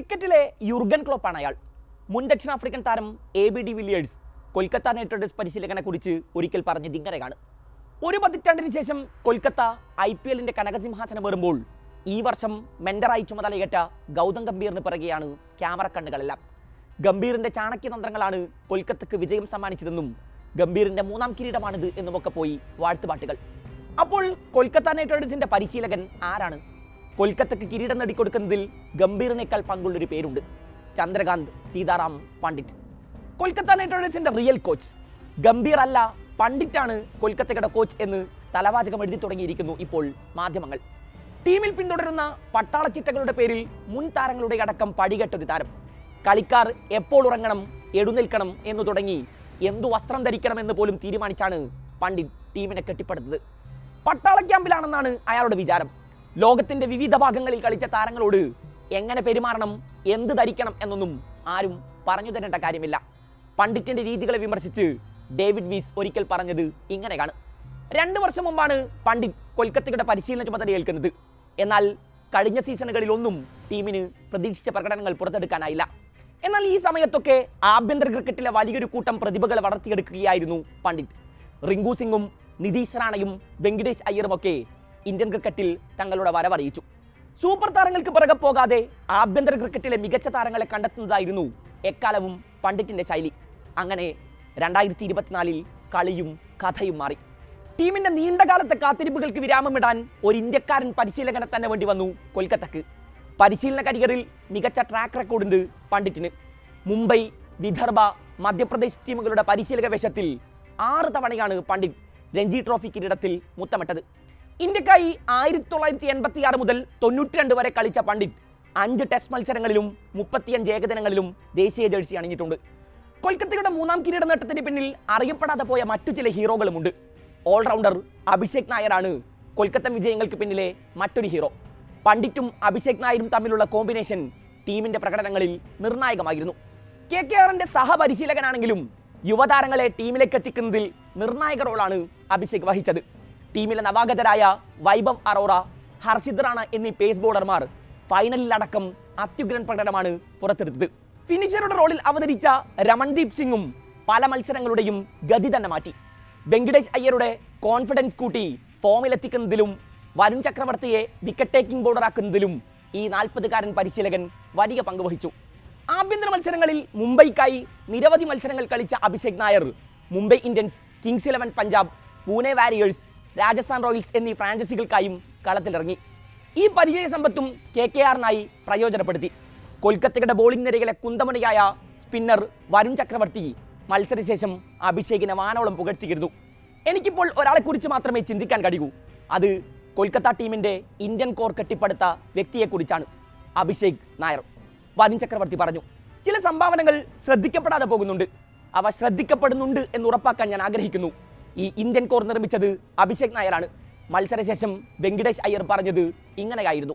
ക്രിക്കറ്റിലെ യുർഗൻ ക്ലോപ്പാണ് അയാൾ. മുൻ ദക്ഷിണാഫ്രിക്കൻ താരം A B D Villiers Kolkata Knight Riders പരിശീലകനെ കുറിച്ച് ഒരിക്കൽ പറഞ്ഞത് ഇങ്ങനെയാണ് ഒരു പതിറ്റാണ്ടിന് ശേഷം കൊൽക്കത്ത ഐ പി എല്ലിന്റെ കനകസിംഹാസനം വരുമ്പോൾ ഈ വർഷം മെന്ററായി ചുമതലയേറ്റ ഗൗതം ഗംഭീറിന് പിറകെയാണ് ക്യാമറ കണ്ണുകളെല്ലാം. ഗംഭീറിന്റെ ചാണക്യതന്ത്രങ്ങളാണ് കൊൽക്കത്തക്ക് വിജയം സമ്മാനിച്ചതെന്നും ഗംഭീറിന്റെ മൂന്നാം കിരീടമാണിത് എന്നുമൊക്കെ പോയി വാഴ്ത്തുപാട്ടുകൾ. അപ്പോൾ കൊൽക്കത്ത നൈറ്റ് റൈഡേഴ്സിന്റെ പരിശീലകൻ ആരാണ്? കൊൽക്കത്തക്ക് കിരീടം നേടിക്കൊടുക്കുന്നതിൽ ഗംഭീറിനേക്കാൾ പങ്കുള്ളൊരു പേരുണ്ട്. ചന്ദ്രകാന്ത് സീതാറാം പണ്ഡിറ്റ്. കൊൽക്കത്ത നൈറ്റ് റൈഡേഴ്സിന്റെ റിയൽ കോച്ച് ഗംഭീർ അല്ല പണ്ഡിറ്റാണ് കൊൽക്കത്തയുടെ കോച്ച് എന്ന് തലവാചകം എഴുതി തുടങ്ങിയിരിക്കുന്നു ഇപ്പോൾ മാധ്യമങ്ങൾ. ടീമിൽ പിന്തുടരുന്ന പട്ടാളച്ചിട്ടകളുടെ പേരിൽ മുൻ താരങ്ങളുടെ അടക്കം പടികെട്ടൊരു താരം. കളിക്കാർ എപ്പോൾ ഉറങ്ങണം എഴുന്നേൽക്കണം എന്ന് തുടങ്ങി എന്തു വസ്ത്രം ധരിക്കണമെന്ന് പോലും തീരുമാനിച്ചാണ് പണ്ഡിറ്റ് ടീമിനെ കെട്ടിപ്പടുത്തത്. പട്ടാള ക്യാമ്പിലാണെന്നാണ് അയാളുടെ വിചാരം. ലോകത്തിന്റെ വിവിധ ഭാഗങ്ങളിൽ കളിച്ച താരങ്ങളോട് എങ്ങനെ പെരുമാറണം എന്ത് ധരിക്കണം എന്നൊന്നും ആരും പറഞ്ഞു തരേണ്ട കാര്യമില്ല. പണ്ഡിറ്റിന്റെ രീതികളെ വിമർശിച്ച് ഡേവിഡ് വീസ് ഒരിക്കൽ പറഞ്ഞത് ഇങ്ങനെയാണ് രണ്ട് വർഷം മുമ്പാണ് പണ്ഡിറ്റ് കൊൽക്കത്തയുടെ പരിശീലന ചുമതല ഏൽക്കുന്നത്. എന്നാൽ കഴിഞ്ഞ സീസണുകളിൽ ഒന്നും ടീമിന് പ്രതീക്ഷിച്ച പ്രകടനങ്ങൾ പുറത്തെടുക്കാനായില്ല. എന്നാൽ ഈ സമയത്തൊക്കെ ആഭ്യന്തര ക്രിക്കറ്റിലെ വലിയൊരു കൂട്ടം പ്രതിഭകളെ വളർത്തിയെടുക്കുകയായിരുന്നു പണ്ഡിറ്റ്. റിങ്കു സിംഗും നിതീഷ് റാണയും വെങ്കിടേഷ് അയ്യറുമൊക്കെ ഇന്ത്യൻ ക്രിക്കറ്റിൽ തങ്ങളുടെ വരവറിയിച്ചു സൂപ്പർ താരങ്ങൾക്ക് പിറകെ പോകാതെ ആഭ്യന്തര ക്രിക്കറ്റിലെ മികച്ച താരങ്ങളെ കണ്ടെത്തുന്നതായിരുന്നു എക്കാലവും പണ്ഡിറ്റിന്റെ ശൈലി. അങ്ങനെ രണ്ടായിരത്തി ഇരുപത്തിനാലിൽ കളിയും കഥയും മാറി. ടീമിന്റെ നീണ്ടകാലത്തെ കാത്തിരിപ്പുകൾക്ക് വിരാമമിടാൻ ഒരു ഇന്ത്യക്കാരൻ പരിശീലകനെ തന്നെ വേണ്ടി വന്നു കൊൽക്കത്തക്ക്. പരിശീലന കരിയറിൽ മികച്ച ട്രാക്ക് റെക്കോർഡുണ്ട് പണ്ഡിറ്റിന്. മുംബൈ വിദർഭ മധ്യപ്രദേശ് ടീമുകളുടെ പരിശീലക വേഷത്തിൽ ആറ് തവണയാണ് പണ്ഡിറ്റ് രഞ്ജി ട്രോഫി കിരീടത്തിൽ മുത്തമിട്ടത്. ഇന്ത്യക്കായി ആയിരത്തി തൊള്ളായിരത്തി എൺപത്തി ആറ് മുതൽ തൊണ്ണൂറ്റി രണ്ട് വരെ കളിച്ച പണ്ഡിറ്റ് അഞ്ച് ടെസ്റ്റ് മത്സരങ്ങളിലും മുപ്പത്തിയഞ്ച് ഏകദിനങ്ങളിലും ദേശീയ ജേഴ്സി അണിഞ്ഞിട്ടുണ്ട്. കൊൽക്കത്തയുടെ മൂന്നാം കിരീട നേട്ടത്തിന് പിന്നിൽ അറിയപ്പെടാതെ പോയ മറ്റു ചില ഹീറോകളുമുണ്ട്. ഓൾറൗണ്ടർ അഭിഷേക് നായരാണ് കൊൽക്കത്ത വിജയങ്ങൾക്ക് പിന്നിലെ മറ്റൊരു ഹീറോ. പണ്ഡിറ്റും അഭിഷേക് നായരും തമ്മിലുള്ള കോമ്പിനേഷൻ ടീമിന്റെ പ്രകടനങ്ങളിൽ നിർണായകമായിരുന്നു. കെ കെ ആറിന്റെ സഹപരിശീലകനാണെങ്കിലും യുവതാരങ്ങളെ ടീമിലേക്ക് എത്തിക്കുന്നതിൽ നിർണായക റോളാണ് അഭിഷേക് വഹിച്ചത്. ടീമിലെ നവാഗതരായ വൈഭവ് അറോറ ഹർഷിദ് റാണ എന്നീ പേസ് ബോളർമാർ ഫൈനലിലടക്കം അത്യുഗ്രൻ പ്രകടനമാണ് പുറത്തെടുത്തത്. ഫിനിഷറുടെ റോളിൽ അവതരിച്ച രമൺദീപ് സിംഗും പല മത്സരങ്ങളുടെയും ഗതി തന്നെ മാറ്റി. വെങ്കിടേഷ് അയ്യരുടെ കോൺഫിഡൻസ് കൂട്ടി ഫോമിലെത്തിക്കുന്നതിലും വരുൺ ചക്രവർത്തിയെ വിക്കറ്റ് ടേക്കിംഗ് ബോർഡറാക്കുന്നതിലും ഈ നാൽപ്പതുകാരൻ പരിശീലകൻ വലിയ പങ്ക് വഹിച്ചു. ആഭ്യന്തര മത്സരങ്ങളിൽ മുംബൈക്കായി നിരവധി മത്സരങ്ങൾ കളിച്ച Abhishek Nair Mumbai Indians Kings Eleven Punjab Pune Warriors Rajasthan Royals എന്നീ ഫ്രാഞ്ചൈസികൾക്കായും കളത്തിലിറങ്ങി. ഈ പരിചയ സമ്പത്തും കെ കെ ആറിനായി പ്രയോജനപ്പെടുത്തി. കൊൽക്കത്തയുടെ ബോളിംഗ് നിരയിലെ കുന്തമണിയായ സ്പിന്നർ വരുൺ ചക്രവർത്തി മത്സരശേഷം അഭിഷേകിനെ വാനോളം പുകഴ്ത്തിയിരുന്നു. എനിക്കിപ്പോൾ ഒരാളെക്കുറിച്ച് മാത്രമേ ചിന്തിക്കാൻ കഴിയൂ. അത് കൊൽക്കത്ത ടീമിന്റെ ഇന്ത്യൻ കോർ കെട്ടിപ്പടുത്ത വ്യക്തിയെക്കുറിച്ചാണ് അഭിഷേക് നായർ. വരുൺ ചക്രവർത്തി പറഞ്ഞു ചില സംഭാവനകൾ ശ്രദ്ധിക്കപ്പെടാതെ പോകുന്നുണ്ട്. അവ ശ്രദ്ധിക്കപ്പെടുന്നുണ്ട് എന്ന് ഉറപ്പാക്കാൻ ഞാൻ ആഗ്രഹിക്കുന്നു. ഈ ഇന്ത്യൻ കോർ നിർമ്മിച്ചത് അഭിഷേക് നായരാണ്. മത്സരശേഷം വെങ്കിടേഷ് അയ്യർ പറഞ്ഞത് ഇങ്ങനെയായിരുന്നു.